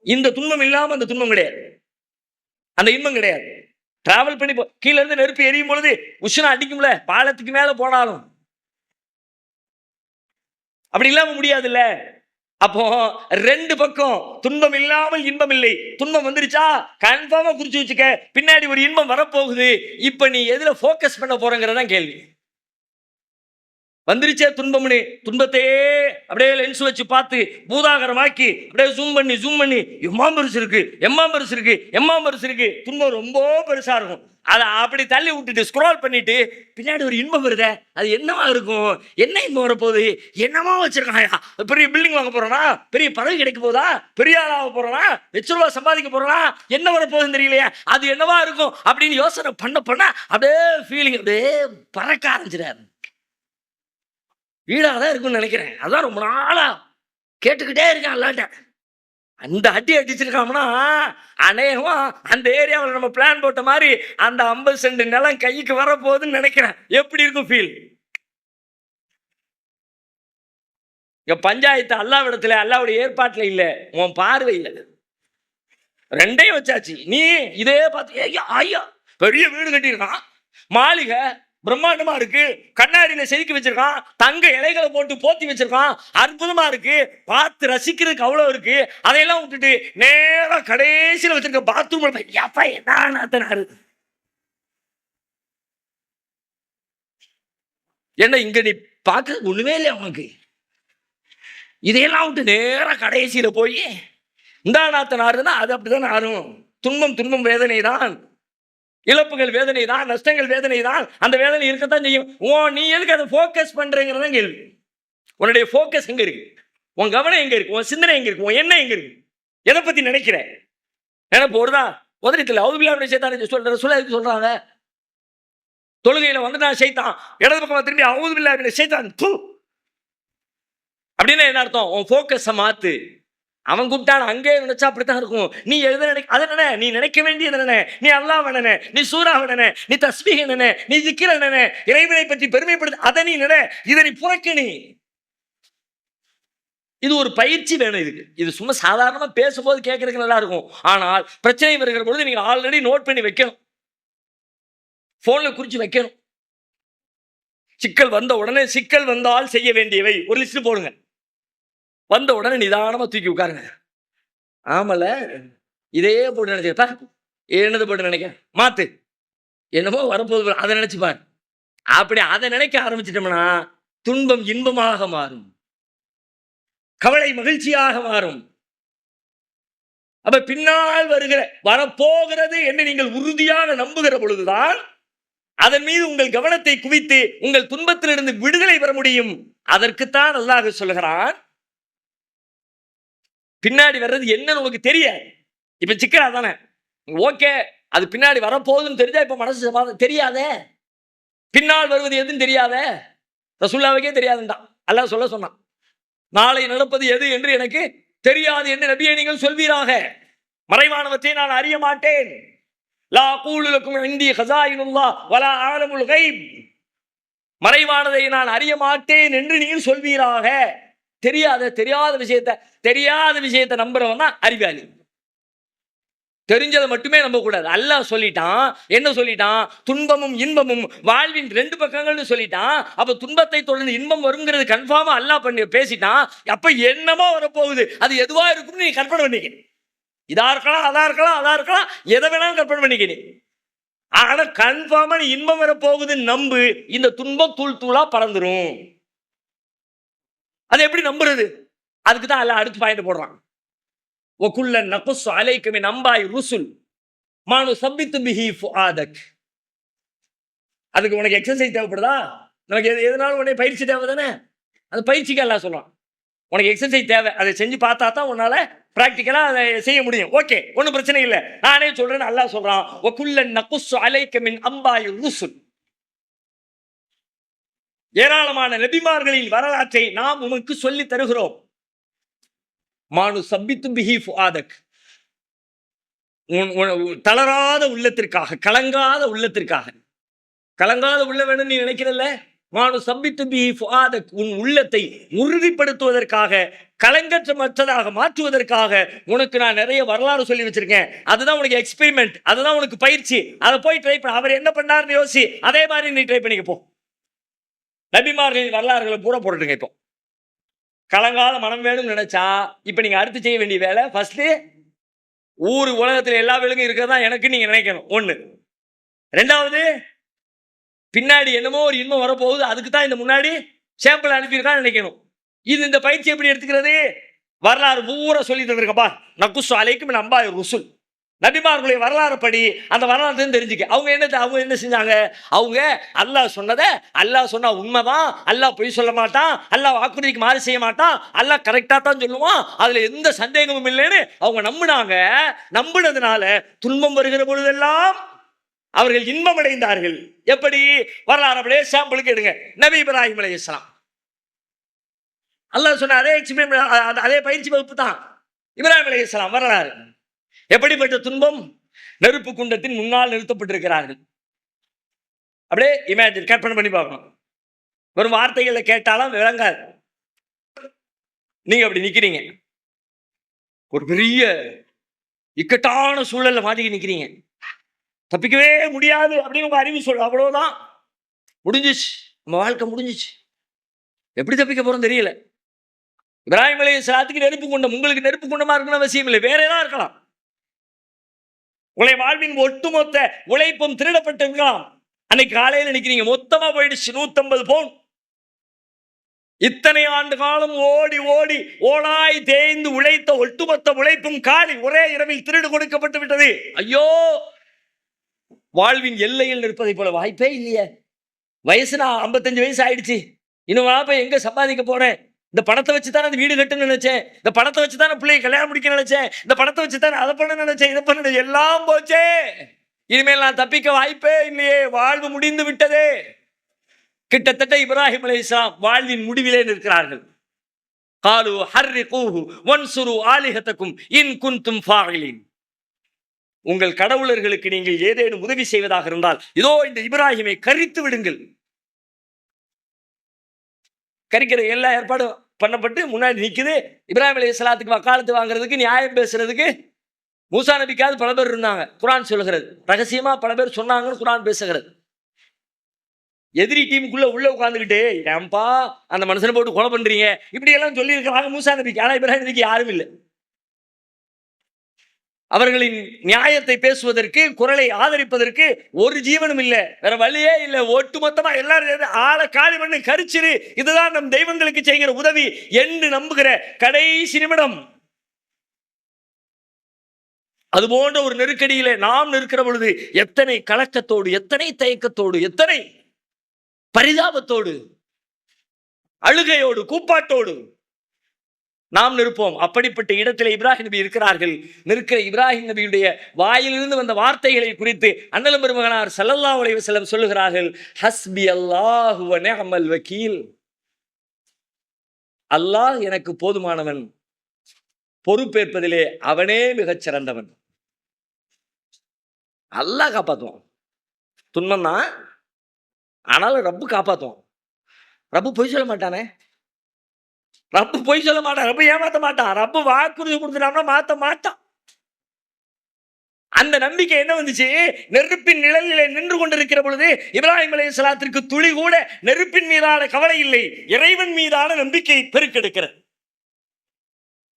இந்த துன்பம் இல்லாம அந்த துன்பம் கிடையாது. அந்த இன்பம் கிடையாது. டிராவல் பண்ணி போ இருந்து நெருப்பு எரியும் பொழுது உஷ்ணம் அடிக்கும்ல பாலத்துக்கு மேல போனாலும். அப்படி இல்லாம முடியாதுல்ல. அப்போ ரெண்டு பக்கம் துன்பம் இல்லாமல் இன்பம் இல்லை. துன்பம் வந்துருச்சா? கன்ஃபார்மா குறிச்சு வச்சுக்க. பின்னாடி ஒரு இன்பம் வரப்போகுது. இப்ப நீ எதுல ஃபோக்கஸ் பண்ண போறங்கிறதான் கேள்வி. வந்துருச்சே துன்பம்னு. துன்பத்தையே அப்படியே லென்ஸ் வச்சு பார்த்து பூதாகரமாக்கி அப்படியே ஜூம் பண்ணி ஜூம் பண்ணி எம்மா பெருசு இருக்கு எம்மா பெருசு இருக்கு எம்மா பெருசு இருக்கு. துன்பம் ரொம்ப பெருசா இருக்கும். அதை அப்படி தள்ளி விட்டுட்டு ஸ்க்ரோல் பண்ணிட்டு பின்னாடி ஒரு இன்பம் வருதே அது என்னவா இருக்கும்? என்ன இன்பம் வரப்போகுது? என்னமா வச்சிருக்காயா பெரிய பில்டிங் வாங்க போறானா? பெரிய பதவி கிடைக்க போதா பெரிய ஆளாக போறானா? லட்ச ரூபா சம்பாதிக்க போறானா? என்ன வரப்போகுதுன்னு தெரியலையே? அது என்னவா இருக்கும்? அப்படின்னு யோசனை பண்ண பண்ண அப்படியே ஃபீலிங் அப்படியே பறக்க ஆரம்பிச்சிடாரு வீடாக தான் இருக்கும்னு நினைக்கிறேன். அதான் ரொம்ப நாளா கேட்டுக்கிட்டே இருக்கேன் அல்லாட்ட. அந்த அடி அடிச்சிருக்காங்கன்னா அநேகமா அந்த ஏரியாவில் நம்ம பிளான் போட்ட மாதிரி அந்த ஐம்பது சென்ட் நிலம் கைக்கு வரப்போகுதுன்னு நினைக்கிறேன். எப்படி இருக்கும் ஃபீல் இங்க பஞ்சாயத்து அல்லாவிடத்துல அல்லாவுடைய ஏற்பாட்டில் இல்லை. உன் பார்வை இல்லை ரெண்டையும் வச்சாச்சு. நீ இதே பார்த்து ஐயா பெரிய வீடு கட்டியிருக்கான். மாளிகை பிரம்மாண்டமா இருக்கு. கண்ணாடியில செதுக்கி வச்சிருக்கான். தங்க இலைகளை போட்டு போத்தி வச்சிருக்கான். அற்புதமா இருக்கு. பார்த்து ரசிக்கிறதுக்கு அவ்வளவு இருக்கு. அதையெல்லாம் விட்டுட்டு நேரம் கடைசியில் வச்சிருக்க பாத்ரூம் எப்பா என்ன என்ன இங்க நீ பார்க்க ஒண்ணுமே இல்லையா உனக்கு? இதையெல்லாம் விட்டு நேரம் கடைசியில போய் இந்த நாத்தனாருன்னா அது அப்படிதான் ஆறும். துன்பம் துன்பம் வேதனை தான் இழப்புகள் வேதனை தான் நஷ்டங்கள் வேதனை தான் அந்த வேதனை இருக்கத்தான் செய்யும். ஓ நீ எதுக்கு அதை ஃபோக்கஸ் பண்றேங்கிறதான் கேள்வி. உன்னுடைய ஃபோக்கஸ் எங்கே இருக்கு? உன் கவனம் எங்கே இருக்கு? உன் சிந்தனை எங்கே இருக்கு? உன் எண்ணம் எங்கே இருக்கு? எதை பற்றி நினைக்கிற? நினைப்பு ஒருதா உதயத்தில் அவுதுபில்லாவுடைய சேத்தான் சொல்ற சொல்ல எதுக்கு தொழுகையில் வந்து நான் செய்தான் இடது பக்கமா திரும்பி அவுதுபில்லாவுடைய சேத்தான் தூ. அப்படின்னு என்ன அர்த்தம்? உன் ஃபோக்கஸை மாற்று அவன் கூப்பிட்டான் அங்கே நினைச்சா அப்படித்தான் இருக்கும். நீ எழுத நினை அதை நினை நீ நினைக்க வேண்டியது நினை நீ அல்லாஹ் நினை நீ சூறா நினை நீ தஸ்மீக நினை நீ திக்கிற நினை இறைவனை பற்றி பெருமைப்படுத்த அதை நீ நினை இதை நீ புறக்கணி இது ஒரு பயிற்சி வேணும் இதுக்கு. இது சும்மா சாதாரணமாக பேசும்போது கேட்கறதுக்கு நல்லா இருக்கும். ஆனால் பிரச்சனை வருகிற பொழுது நீங்கள் ஆல்ரெடி நோட் பண்ணி வைக்கணும். ஃபோனில் குறித்து வைக்கணும். சிக்கல் வந்த உடனே சிக்கல் வந்தால் செய்ய வேண்டியவை. ஒரு லிஸ்ட் போடுங்க. வந்த உடனே நிதானமாக தூக்கி உட்காருங்க. ஆமல இதே போட்டு நினைச்சப்பா என்னது போட்டு நினைக்க? மாத்து. என்னமோ வரப்போகுது அதை நினைச்சுப்பார் அப்படி அதை நினைக்க ஆரம்பிச்சிட்டோம்னா துன்பம் இன்பமாக மாறும். கவலை மகிழ்ச்சியாக மாறும். அப்ப பின்னால் வருகிற வரப்போகிறது என்று நீங்கள் உறுதியாக நம்புகிற பொழுதுதான் அதன் மீது உங்கள் கவனத்தை குவித்து உங்கள் துன்பத்திலிருந்து விடுதலை பெற முடியும். அதற்குத்தான் அல்லாஹ் சொல்லுகிறான் பின்னாடி வர்றது என்னன்னு உனக்கு தெரியாது. இப்போ சிக்கலா தானே? ஓகே அது பின்னாடி வரப்போகுதுன்னு தெரிஞ்சா இப்போ மனசு சமாதானம் தெரியாதே? பின்னால் வருவது எதுன்னு தெரியாதே? ரசுல்லாவுக்கே தெரியாதுன்றான் அல்லாஹ் சொல்ல சொன்னான். நாளை நடப்பது எது என்று எனக்கு தெரியாது என்று நபியை நீங்கள் சொல்வீராக. மறைவானவற்றை நான் அறிய மாட்டேன். லா கூலுக்கும் இந்திய ஹசாயினுல்லா வலா ஆலமுல் கைப் மறைவானதை நான் அறிய மாட்டேன் என்று நீங்கள் சொல்வீராக. தெரியாத தெரியாத விஷயத்த தெரியாத விஷயத்த நம்புறவன் தான் அறிவாளி. தெரிஞ்சதை மட்டுமே நம்ப கூடாது அல்லாஹ் சொல்லிட்டான் என்ன சொல்லிட்டான்? துன்பமும் இன்பமும் வாழ்வின் ரெண்டு பக்கங்கள்னு சொல்லிட்டான். அப்ப துன்பத்தை தொடர்ந்து இன்பம் வருங்கிறது கன்ஃபார்மா அல்லாஹ் பண்ணி பேசிட்டான். அப்ப என்னமோ வரப்போகுது. அது எதுவா இருக்கும்னு நீ கற்பனை பண்ணிக்க இதா இருக்கலாம் அதா இருக்கலாம் அதா இருக்கலாம். எதை வேணாலும் கற்பனை பண்ணிக்க நீ ஆனா கன்ஃபார்மா நீ இன்பம் வரப்போகுதுன்னு நம்பு. இந்த துன்பம் தூள் தூளா பறந்துரும். அதை எப்படி நம்புறது? அதுக்கு தான் எல்லாம் அடுத்து பாயிண்ட் போடுறான். ஒக்குள்ள நகுஸ் அலைக்குமே நம்பாய் ருசுல் மானு சப்பித்து பிஹி ஆதக் அதுக்கு உனக்கு எக்ஸசைஸ் தேவைப்படுதா? நமக்கு எது எதனாலும் உடனே பயிற்சி தேவை தானே அது பயிற்சிக்கு எல்லாம் சொல்றான். உனக்கு எக்ஸசைஸ் தேவை. அதை செஞ்சு பார்த்தா தான் உன்னால ப்ராக்டிக்கலா அதை செய்ய முடியும். ஓகே ஒன்றும் பிரச்சனை இல்லை. நானே சொல்றேன்னு அல்லாஹ் சொல்றான். ஒக்குள்ள நகுஸ் அலைக்குமின் அம்பாய் ருசுல். ஏராளமான நபிமார்களின் வரலாற்றை நாம் உமக்கு சொல்லி தருகிறோம். மானு சபித்து பிஹி ஃபுஆதக். உன் தளராத உள்ளத்திற்காக கலங்காத உள்ளத்திற்காக. கலங்காத உள்ள வேணும்னு நீ நினைக்கிறல்ல? மானு சப்பித்து பிஹி ஃபுஆதக் உன் உள்ளத்தை உறுதிப்படுத்துவதற்காக கலங்கற்றமற்றதாக மாற்றுவதற்காக உனக்கு நான் நிறைய வரலாறு சொல்லி வச்சிருக்கேன். அதுதான் உனக்கு எக்ஸ்பெரிமெண்ட் அதுதான் உனக்கு பயிற்சி. அதை போய் ட்ரை பண்ண. அவர் என்ன பண்ணாருன்னு யோசி அதே மாதிரி நீ ட்ரை பண்ணிக்க போ. நபிமார்களின் வரலாறுகளை பூரா போட்டுருங்க இப்போ. கலங்கால மனம் வேணும்னு நினைச்சா இப்போ நீங்கள் அடுத்து செய்ய வேண்டிய வேலை ஃபர்ஸ்ட் ஊர் உலகத்தில் எல்லா விலங்கும் இருக்கிறதா எனக்கு நீங்கள் நினைக்கணும். ஒன்று ரெண்டாவது பின்னாடி என்னமோ ஒரு இன்பம் வரப்போகுது அதுக்கு தான் இந்த முன்னாடி சேம்பிள் அனுப்பியிருக்கான்னு நினைக்கணும். இது இந்த பயிற்சி எப்படி எடுத்துக்கிறது? வரலாறு பூரா சொல்லி தந்திருக்கப்பா. நக்குசு அலைக்கும் நம்பா ருசுல். நபிமார்களுடைய வரலாறு படி அந்த வரலாறு தெரிஞ்சுக்க. அவங்க என்ன அவங்க என்ன செஞ்சாங்க? அவங்க அல்லாஹ் சொன்னதை அல்லாஹ் சொன்னா உண்மைதான் அல்லாஹ் பொய் சொல்ல மாட்டான் அல்லாஹ் வாக்குறுதிக்கு மாறி செய்ய மாட்டான் அல்லாஹ் கரெக்டாக தான் சொல்லுவான். அதில் எந்த சந்தேகமும் இல்லைன்னு அவங்க நம்பினாங்க. நம்பினதுனால துன்பம் வருகிற பொழுதெல்லாம் அவர்கள் இன்பம் அடைந்தார்கள் எப்படி? வரலாறு அப்படியே சாம்பிளுக்கு எடுங்க. நபி இப்ராஹிம் அலி இஸ்லாம் அல்லாஹ் சொன்ன அதே எக்ஸ்பீரியன் அதே பயிற்சி வகுப்பு தான். இப்ராஹிம் அலி இஸ்லாம் வரலாறு. எப்படிப்பட்ட துன்பம்? நெருப்பு குண்டத்தின் முன்னால் நிறுத்தப்பட்டிருக்கிறார்கள். அப்படியே இமேஜின் கற்பனை பண்ணி பார்க்கணும். வெறும் வார்த்தைகளை கேட்டாலும் விளங்காது. நீங்க அப்படி நிக்கிறீங்க. ஒரு பெரிய இக்கட்டான சூழல்ல மாட்டிக்கி நிக்கிறீங்க. தப்பிக்கவே முடியாது அப்படின்னு உங்க அறிவு சொல்ல அவ்வளவுதான். முடிஞ்சிச்சு. நம்ம வாழ்க்கை முடிஞ்சிச்சு. எப்படி தப்பிக்க போறோம் தெரியல. இப்ராஹிம் அலி சாத்துக்கு நெருப்பு குண்டம். உங்களுக்கு நெருப்பு குண்டமா இருக்கணும் அவசியம் இல்லை. வேற ஏதாவது இருக்கலாம். உங்களை வாழ்வின் ஒட்டுமொத்த உழைப்பும் திருடப்பட்டிருக்கலாம். அன்னைக்கு காலையில நினைக்கிறீங்க மொத்தமா போயிடுச்சு நூத்தம்பது பவுன். இத்தனை ஆண்டு காலம் ஓடி ஓடி ஓடாய் தேய்ந்து உழைத்த ஒட்டுமொத்த உழைப்பும் காலி ஒரே இரவில் திருடு கொடுக்கப்பட்டு விட்டது. ஐயோ! வாழ்வின் எல்லையில் நிற்பதை போல வாய்ப்பே இல்லையே. வயசு நான் ஐம்பத்தஞ்சு வயசு ஆயிடுச்சு. இன்னும் வாப்ப எங்க சம்பாதிக்க போறேன்? இந்த பணத்தை வச்சு தான் அந்த வீடு கட்டுன்னு நினைச்சேன். இந்த பணத்தை வச்சு தான் பிள்ளைய கல்யாணம் முடிக்க நினைச்சேன். இந்த பணத்தை வச்சு தான் அதை பண்ண நினைச்சேன் இதை பண்ண நினைச்சேன். எல்லாம் போச்சே. இனிமேல் நான் தப்பிக்க வாய்ப்பே இல்லையே. வாழ்வு முடிந்து விட்டதே. கிட்டத்தட்ட இப்ராஹிம் அலி இஸ்லாம் வாழ்வின் முடிவிலே நிற்கிறார்கள். காலு ஹர்ரி கூஹு ஒன்சுரு ஆலிஹத்தக்கும் இன் குன்தும் ஃபாகிலின் உங்கள் கடவுளர்களுக்கு நீங்கள் ஏதேனும் உதவி செய்வதாக இருந்தால் இதோ இந்த இப்ராஹிமை கரித்து விடுங்கள். கறிக்கிற எல்லா ஏற்பாடும் பண்ணப்பட்டு முன்னாடி நிற்குது இப்ராஹிம் அலி இஸ்லாத்துக்கு வக்காலத்து வாங்குறதுக்கு நியாயம் பேசுறதுக்கு மூசா நபிக்காவது பல பேர் இருந்தாங்க. குரான் சொல்லுகிறது. ரகசியமா பல பேர் சொன்னாங்கன்னு குரான் பேசுகிறது. எதிரி டீமுக்குள்ள உள்ள உட்காந்துக்கிட்டு ஏன்பா அந்த மனுஷனை போட்டு கொலை பண்றீங்க? இப்படி எல்லாம் சொல்லி இருக்கிறாங்க மூசா நபிக்கு. ஆனா இப்ராஹிம் நபிக்கு யாரும் இல்லை. அவர்களின் நியாயத்தை பேசுவதற்கு குரலை ஆதரிப்பதற்கு ஒரு ஜீவனும் இல்லை. வேற வழியே இல்லை. ஒட்டுமொத்தமா எல்லாரும் ஆளை காலி பண்ணி கரிச்சிரு. இதுதான் நம் தெய்வங்களுக்கு செய்கிற உதவி என்று நம்புகிற கடைசி நிமிடம். அது போன்ற ஒரு நெருக்கடியிலே நாம் நிற்கிற பொழுது எத்தனை கலக்கத்தோடு எத்தனை தயக்கத்தோடு எத்தனை பரிதாபத்தோடு அழுகையோடு கூப்பாட்டோடு நாம் நிற்போம். அப்படிப்பட்ட இடத்திலே இப்ராஹிம் நபி இருக்கிறார்கள். நிற்கிற இப்ராஹிம் நபியுடைய வாயிலிருந்து வந்த வார்த்தைகளை குறித்து அண்ணலம் பெருமகனார் சல்லல்லா உலக செல்லம் சொல்லுகிறார்கள். ஹஸ்பி அல்லாஹு அமல் வக்கீல். அல்லாஹ் எனக்கு போதுமானவன். பொறுப்பேற்பதிலே அவனே மிகச் சிறந்தவன். அல்லாஹ் காப்பாற்றுவான் துன்பம் தான் ஆனாலும் ரப்பு காப்பாற்றுவான் ரப்பு பொய் சொல்ல மாட்டானே. ரப்பு பொய் சொல்ல மாட்டான் ரப்பு ஏமாத்த மாட்டான். ரப்ப வாக்குறுதி கொடுத்துட்டான்னா மாத்த மாட்டான். அந்த நம்பிக்கை என்ன வந்துச்சு? நெருப்பின் நிழலிலே நின்று கொண்டிருக்கிற பொழுது இப்ராஹிம் அலைஹி ஸலாத்திற்கு துளி கூட நெருப்பின் மீதான கவலை இல்லை. இறைவன் மீதான நம்பிக்கை பெருக்கெடுக்கிறது.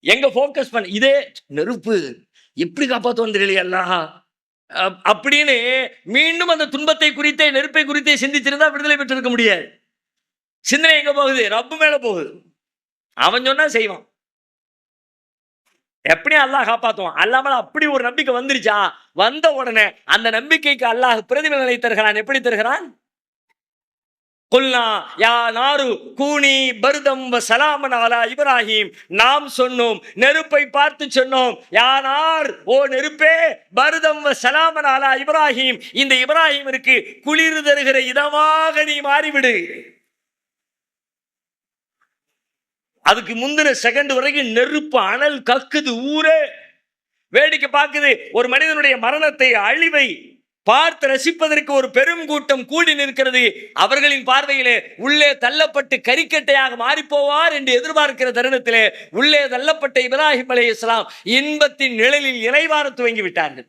எங்க போக்கஸ் பண்ண இதே நெருப்பு எப்படி காப்பாற்ற தெரியலையல்லா அப்- அப்படின்னு மீண்டும் அந்த துன்பத்தை குறித்தே நெருப்பை குறித்தே சிந்திச்சிருந்தா விடுதலை பெற்றிருக்க முடியாது. சிந்தனை எங்க போகுது? ரப்பு மேல போகுது. அவன் சொன்னா செய்வான். எப்படி அல்லாஹ் காப்பாத்துவான். அல்லாமல் அப்படி ஒரு நம்பிக்கை வந்துருச்சா? வந்த உடனே அந்த நம்பிக்கைக்கு அல்லாஹ் பிரதிபலனை தருகிறான். எப்படி தருகிறான்? குல்னா யா நாரு கூனி பருதம் வ சலாமன் அலா இப்ராஹிம். நாம் சொன்னோம் நெருப்பை பார்த்து சொன்னோம். யா நார் ஓ நெருப்பே பருதம் வ சலாமன் அலா இப்ராஹிம். இந்த இப்ராஹிமிற்கு குளிர் தருகிற இதமாக நீ மாறிவிடு. அதுக்கு முந்தின செகண்ட் வரைக்கும் நெருப்பு அனல் கக்குது ஊரே. வேடிக்கை பார்க்குது ஒரு மனிதனுடைய மரணத்தை அழிவை பார்த்து ரசிப்பதற்கு ஒரு பெரும் கூட்டம் கூடி நிற்கிறது. அவர்களின் பார்வையிலே உள்ளே தள்ளப்பட்டு கரிக்கட்டையாக மாறிப்போவார் என்று எதிர்பார்க்கிற தருணத்திலே உள்ளே தள்ளப்பட்ட இப்ராஹிம் இஸ்லாம் இன்பத்தின் நிழலில் இறைவார துவங்கி விட்டார்கள்.